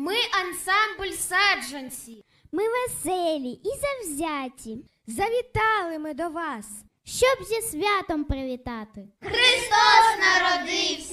Ми ансамбль саджанці. Ми веселі і завзяті. Завітали ми до вас, щоб зі святом привітати. Христос народився!